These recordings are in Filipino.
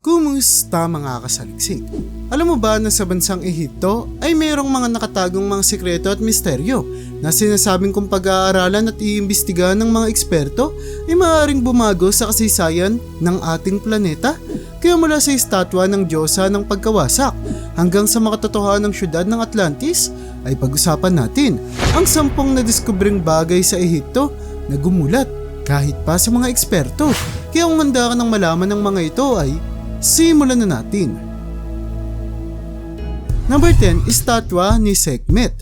Kumusta mga kasaliksik? Alam mo ba na sa bansang Ehipto ay mayroong mga nakatagong mga sikreto at misteryo na sinasabing kung pag-aaralan at iimbestigahan ng mga eksperto ay maaaring bumago sa kasaysayan ng ating planeta? Kaya mula sa estatwa ng Diyosa ng pagkawasak hanggang sa makatotohanang syudad ng Atlantis ay pag-usapan natin ang sampung nadiskubring bagay sa Ehipto na gumulat kahit pa sa mga eksperto. Kaya kung handa ka ng malaman ng mga ito ay simulan na natin. Number 10, estatwa ni Sekhmet.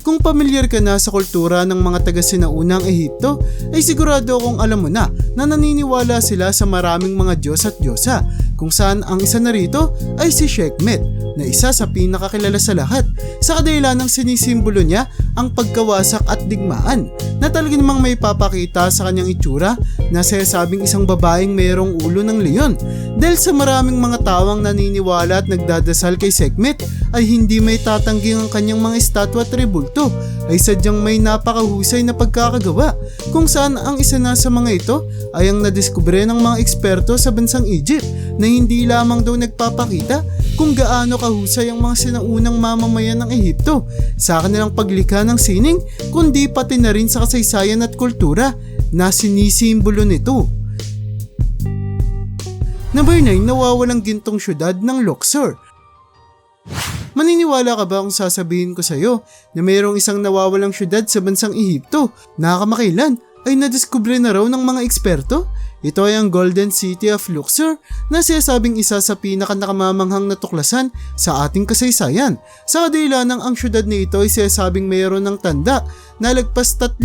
Kung pamilyar ka na sa kultura ng mga taga-sinaunang Ehipto, ay sigurado akong alam mo na na naniniwala sila sa maraming mga Diyos at Diyosa kung saan ang isa na rito ay si Sekhmet na isa sa pinakakilala sa lahat sa kadahilan ng sinisimbolo niya ang pagkawasak at digmaan na talaga namang may papakita sa kanyang itsura na sinasabing isang babaeng mayroong ulo ng leon. Dahil sa maraming mga tawang naniniwala at nagdadasal kay Sekhmet ay hindi may tatangging ang kanyang mga estatwa at rebulto ay sadyang may napakahusay na pagkakagawa. Kung saan ang isa na sa mga ito ay ang nadiskubre ng mga eksperto sa bansang Egypt na hindi lamang daw nagpapakita kung gaano kahusay ang mga sinaunang mamamayan ng Ehipto sa kanilang paglikha ng sining kundi pati na rin sa kasaysayan at kultura na sinisimbolo nito. Number 9, nawawalang gintong syudad ng Luxor. Maniniwala ka ba kung sasabihin ko sa'yo na mayroong isang nawawalang syudad sa bansang Ehipto na kamakailan ay nadiskubre na raw ng mga eksperto? Ito ay ang Golden City of Luxor na sinasabing isa sa pinakanakamamamanghang na tuklasan sa ating kasaysayan. Sa kadilan ng ang syudad na ito ay sinasabing mayroon ng tanda na lagpas 3,000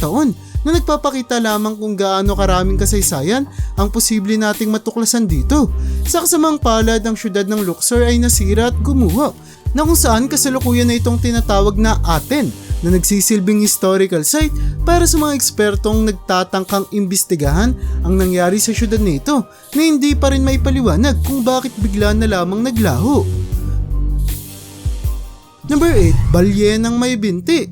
taon na nagpapakita lamang kung gaano karaming kasaysayan ang posible nating matuklasan dito. Sa kasamang palad, ang syudad ng Luxor ay nasira at gumuho na kung saan kasalukuyan na itong tinatawag na Aten na nagsisilbing historical site para sa mga ekspertong nagtatangkang imbestigahan ang nangyari sa syudad nito na hindi pa rin may paliwanag kung bakit bigla na lamang naglaho. Number 8, balyenang may binti.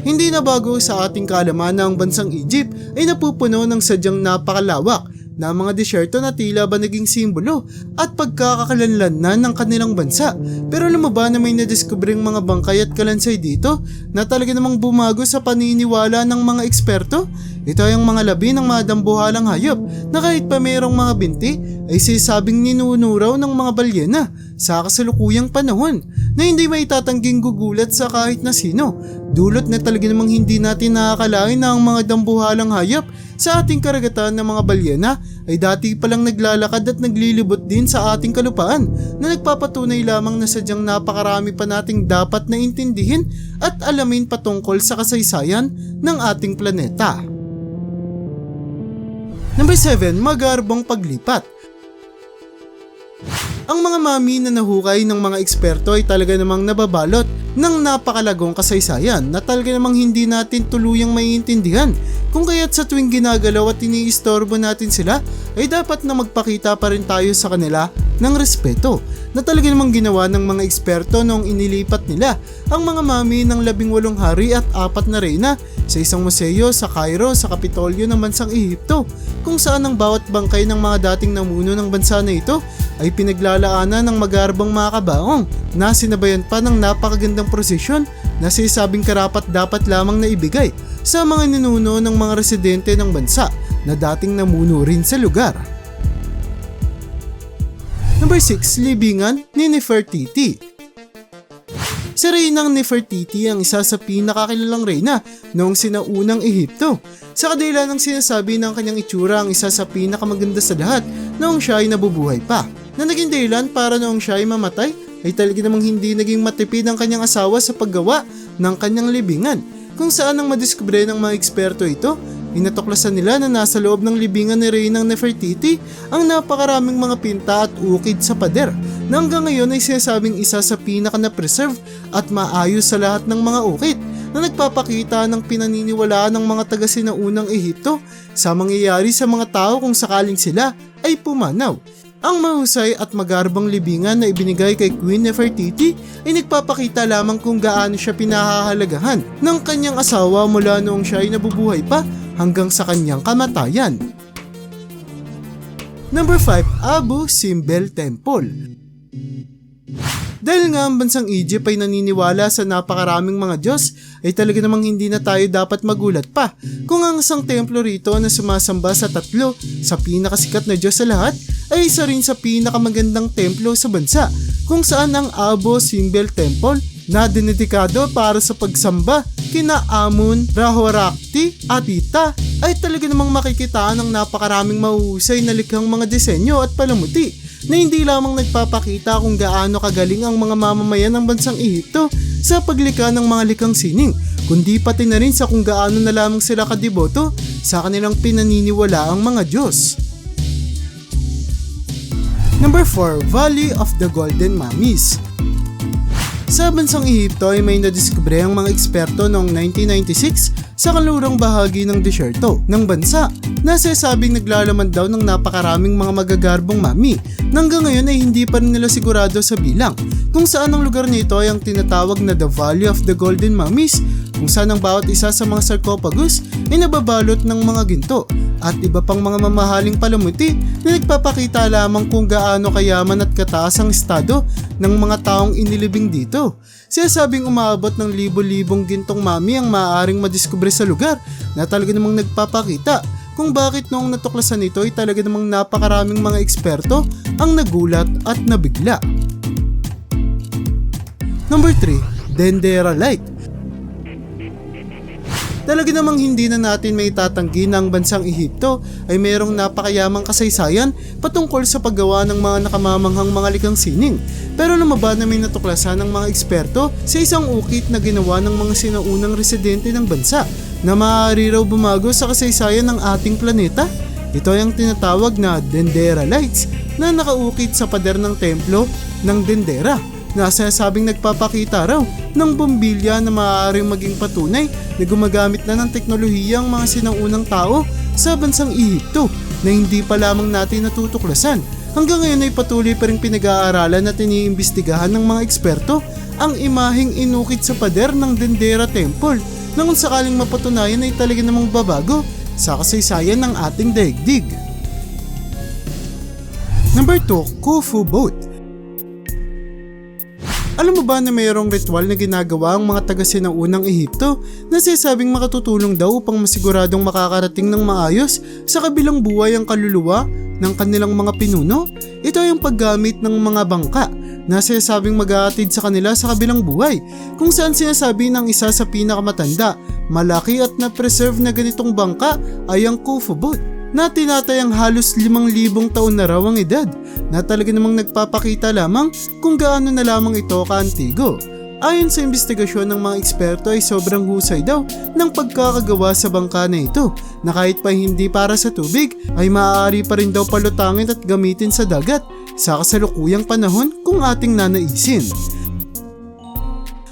Hindi na bago sa ating kaalaman na ang bansang Egypt ay napupuno ng sadyang napakalawak na mga disyerto na tila ba naging simbolo at pagkakakalanlan na ng kanilang bansa. Pero alam mo ba na may nadiskubring mga bangkay at kalansay dito na talaga namang bumago sa paniniwala ng mga eksperto? Ito ay ang mga labi ng mga dambuhalang hayop na kahit pa mayroong mga binti ay sisabing ninunuraw ng mga balyena sa kasalukuyang panahon na hindi may tatangging gugulat sa kahit na sino. Dulot na talaga namang hindi natin nakakalain na ang mga dambuhalang hayop sa ating karagatan ng mga balyena ay dati palang naglalakad at naglilibot din sa ating kalupaan na nagpapatunay lamang na sadyang napakarami pa nating dapat na intindihin at alamin patungkol sa kasaysayan ng ating planeta. Number 7, magarbong paglipat. Ang mga mami na nahukay ng mga eksperto ay talaga namang nababalot ng napakalagong kasaysayan na talaga namang hindi natin tuluyang maiintindihan. Kung kaya't sa tuwing ginagalaw at iniistorbo natin sila ay dapat na magpakita pa rin tayo sa kanila ng respeto na talaga namang ginawa ng mga eksperto noong inilipat nila ang mga mami ng labing walong hari at apat na reyna sa isang museo sa Cairo sa Kapitolyo ng bansang Ehipto kung saan ang bawat bangkay ng mga dating namuno ng bansa na ito ay pinaglalaanan ng magarbang mga kabaong na sinabayan pa ng napakagandang prosesyon na sinasabing karapat dapat lamang na ibigay sa mga ninuno ng mga residente ng bansa na dating namuno rin sa lugar. Number 6, libingan ni Nefertiti. Si Reynang Nefertiti ang isa sa pinakakilalang reyna noong sinaunang Ehipto. Sa kadila ng sinasabi ng kanyang itsura ang isa sa pinakamaganda sa lahat noong siya ay nabubuhay pa. Na naging dahilan para noong siya ay mamatay ay talaga namang hindi naging matipid ang kanyang asawa sa paggawa ng kanyang libingan kung saan ang madiskubre ng mga eksperto ito Inatuklasan nila na nasa loob ng libingan ni Reynang Nefertiti ang napakaraming mga pinta at ukid sa pader na hanggang ngayon ay sinasabing isa sa pinaka na-preserve at maayos sa lahat ng mga ukit na nagpapakita ng pinaniniwalaan ng mga taga-sinaunang Ehipto sa mangyayari sa mga tao kung sakaling sila ay pumanaw. Ang mahusay at magarbang libingan na ibinigay kay Queen Nefertiti ay nagpapakita lamang kung gaano siya pinahahalagahan ng kanyang asawa mula noong siya ay nabubuhay pa hanggang sa kanyang kamatayan. Number 5, Abu Simbel Temple. Dahil nga ang bansang Egypt ay naniniwala sa napakaraming mga Diyos, ay talaga namang hindi na tayo dapat magulat pa kung ang isang templo rito na sumasamba sa tatlo sa pinakasikat na Diyos sa lahat ay isa rin sa pinakamagandang templo sa bansa kung saan ang Abu Simbel Temple na dinedikado para sa pagsamba kina Amun, Rahorakti at Ita ay talaga namang makikitaan ng napakaraming mahuhusay na likhang mga disenyo at palamuti na hindi lamang nagpapakita kung gaano kagaling ang mga mamamayan ng bansang Ehipto sa paglikha ng mga likhang sining, kundi pati na rin sa kung gaano na lamang sila kadiboto sa kanilang pinaniniwala ang mga Diyos. Number 4, Valley of the Golden Mummies. Sa bansang Ehipto ay may nadiskubre ang mga eksperto noong 1996 sa kalurang bahagi ng desyerto ng bansa na sasabing naglalaman daw ng napakaraming mga magagarbong mami na hanggang ngayon ay hindi pa rin nila sigurado sa bilang kung saan ang lugar nito ay ang tinatawag na The Valley of the Golden Mummies kung saan ang bawat isa sa mga sarcophagus ay nababalot ng mga ginto at iba pang mga mamahaling palamuti na nagpapakita lamang kung gaano kayaman at kataas ang estado ng mga taong inilibing dito. Sinasabing umaabot ng libo-libong gintong mami ang maaaring madiskubre sa lugar na talaga namang nagpapakita kung bakit noong natuklasan ito ay talaga namang napakaraming mga eksperto ang nagulat at nabigla. Number 3, Dendera Light. Talaga namang hindi na natin may tatanggi na ang bansang Ehipto ay mayroong napakayamang kasaysayan patungkol sa paggawa ng mga nakamamanghang mga likang sining. Pero lumaba na may natuklasan ng mga eksperto sa isang ukit na ginawa ng mga sinaunang residente ng bansa na maaari raw bumago sa kasaysayan ng ating planeta. Ito ay ang tinatawag na Dendera Lights na nakaukit sa pader ng templo ng Dendera na sinasabing nagpapakita raw ng bombilya na maaaring maging patunay na gumagamit na ng teknolohiya ang mga sinaunang tao sa bansang Ehipto na hindi pa lamang natin natutuklasan. Hanggang ngayon ay patuloy pa rin pinag-aaralan at iniimbestigahan ng mga eksperto ang imaheng inukit sa pader ng Dendera Temple na kung sakaling mapatunayan ay talaga namang babago sa kasaysayan ng ating daigdig. Number 2, Khufu Boat alam mo ba na mayroong ritual na ginagawa ang mga taga sinaunang Ehipto na sinasabing makatutulong daw upang masiguradong makakarating ng maayos sa kabilang buhay ang kaluluwa ng kanilang mga pinuno? Ito ay ang paggamit ng mga bangka na sinasabing mag-aatid sa kanila sa kabilang buhay kung saan sinasabi ng isa sa pinakamatanda, malaki at na-preserve na ganitong bangka ay ang Khufu boat na tinatayang halos limang libong taon na raw ang edad na talaga namang nagpapakita lamang kung gaano na lamang ito kaantigo. Ayon sa investigasyon ng mga eksperto ay sobrang husay daw ng pagkakagawa sa bangka na ito na kahit pa hindi para sa tubig ay maaari pa rin daw palutangin at gamitin sa dagat sa kasalukuyang panahon kung ating nanaisin.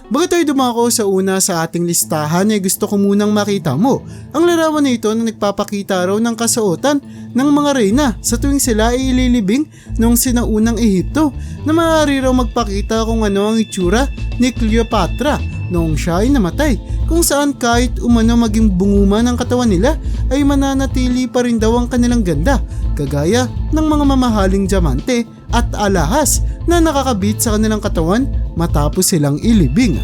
Bago tayo dumako sa una sa ating listahan ay gusto ko munang makita mo. Ang larawan na ito na nagpapakita raw ng kasuotan ng mga reyna sa tuwing sila ay ililibing noong sinaunang Ehipto na maaari raw magpakita kung ano ang itsura ni Cleopatra noong siya ay namatay kung saan kahit umano maging bunguman ng katawan nila ay mananatili pa rin daw ang kanilang ganda kagaya ng mga mamahaling diamante at alahas na nakakabit sa kanilang katawan matapos silang ilibing.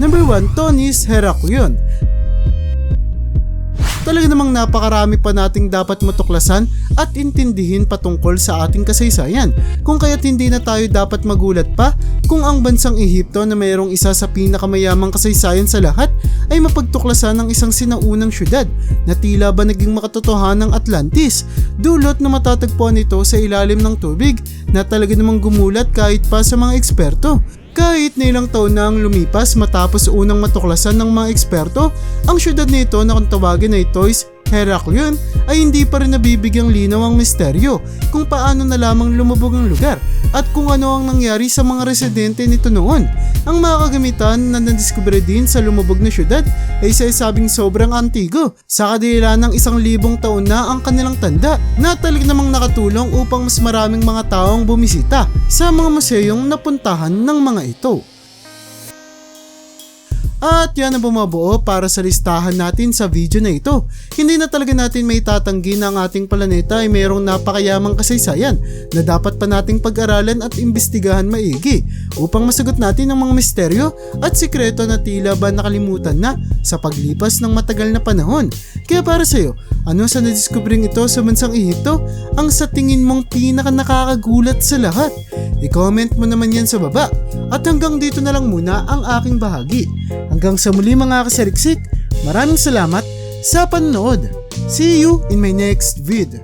Number 1, Tony's Heraklion. Talaga namang napakarami pa nating dapat matuklasan at intindihin patungkol sa ating kasaysayan. Kung kaya't hindi na tayo dapat magulat pa kung ang bansang Ehipto na mayroong isa sa pinakamayamang kasaysayan sa lahat ay mapagtuklasan ng isang sinaunang syudad na tila ba naging makatotohanan ng Atlantis. Dulot na matatagpuan ito sa ilalim ng tubig na talaga namang gumulat kahit pa sa mga eksperto. Kahit na ilang taon na ang lumipas matapos unang matuklasan ng mga eksperto, ang syudad nito na kung tawagin ay Toys Heraklion ay hindi pa rin nabibigyang linaw ang misteryo kung paano na lamang lumubog ang lugar at kung ano ang nangyari sa mga residente nito noon. Ang mga kagamitan na nadiskubre din sa lumubog na syudad ay sabing sobrang antigo sa kadila ng isang libong taon na ang kanilang tanda na talig namang nakatulong upang mas maraming mga taong bumisita sa mga museyong napuntahan ng mga ito. At yan ang bumabuo para sa listahan natin sa video na ito. Hindi na talaga natin may tatanggi na ang ating planeta ay mayroong napakayamang kasaysayan na dapat pa nating pag-aralan at imbestigahan maigi upang masagot natin ang mga misteryo at sikreto na tila ba nakalimutan na sa paglipas ng matagal na panahon. Kaya para sa'yo, ano sa nadiskubring ito sa bansang Ehipto ang sa tingin mong pinaka nakakagulat sa lahat? I-comment mo naman yan sa baba. At hanggang dito na lang muna ang aking bahagi. Hanggang sa muli mga kasariksik, maraming salamat sa panonood. See you in my next vid.